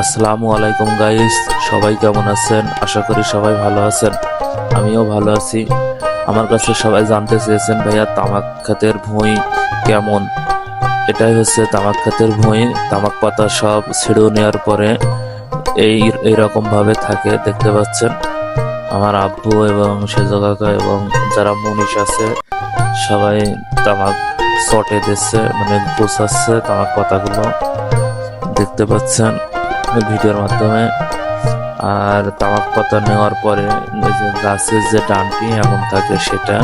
আসসালামু আলাইকুম গাইস সবাই কেমন আছেন? আশা করি সবাই ভালো আছেন। আমিও ভালো আছি। আমার কাছে সবাই জানতে চেয়েছেন, ভাইয়া, তামাক খাতের ভুঁই কেমন? এটাই হচ্ছে তামাক খাতের ভুঁই। তামাক পাতা সব ছিঁড়েও নেওয়ার পরে এই এইরকম ভাবে থাকে, দেখতে পাচ্ছেন? আমার আব্বু এবং সেজ কাকা এবং যারা মনীষ আছে, সবাই তামাক চটে দিচ্ছে মানে গোছাচ্ছে তামাক পাতাগুলো। দেখতে পাচ্ছেন? ভিডিওর মাধ্যমে। আর তামাক পাতা নেওয়ার পরে গাছের যে ডানটি এমন থাকে সেটা।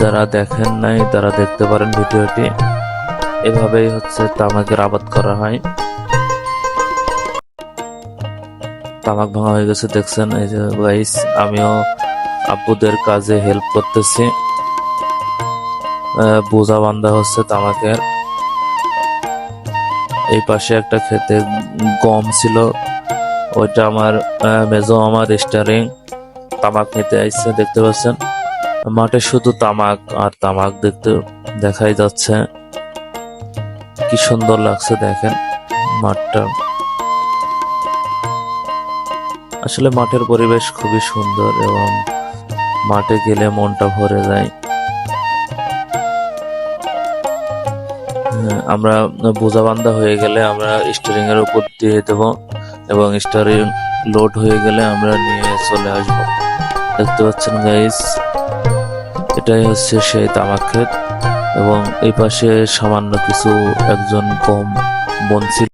যারা দেখেন নাই তারা দেখতে পারেন ভিডিওটি। এভাবেই হচ্ছে তামাকের আবাদ করা হয়। তামাক ভাঙা হয়ে গেছে, দেখছেন? এই যে গাইস আমিও আব্বুদের কাজে হেল্প করতেছি। বোঝা বান্ধা হচ্ছে তামাকের। এই পাশে একটা খেতে গম ছিল। ওইটা আমার মেজো আমার স্টারিং তামাক নিতে আসছে দেখতে পাচ্ছেন? মাঠে শুধু তামাক আর তামাক দেখতে দেখাই যাচ্ছে। কি সুন্দর লাগছে দেখেন মাঠটা। আসলে মাঠের পরিবেশ খুবই সুন্দর এবং মাঠে গেলে মনটা ভরে যায়। আমরা বোঝা বান্ধা হয়ে গেলে আমরা স্টারিং এর উপর দিয়ে দেবো এবং স্টারিং লোড হয়ে গেলে আমরা নিয়ে চলে আসব। দেখতে পাচ্ছেন গাইস এটাই হচ্ছে সেই তামাক ক্ষেত এবং এই পাশে সামান্য কিছু একজন কম বন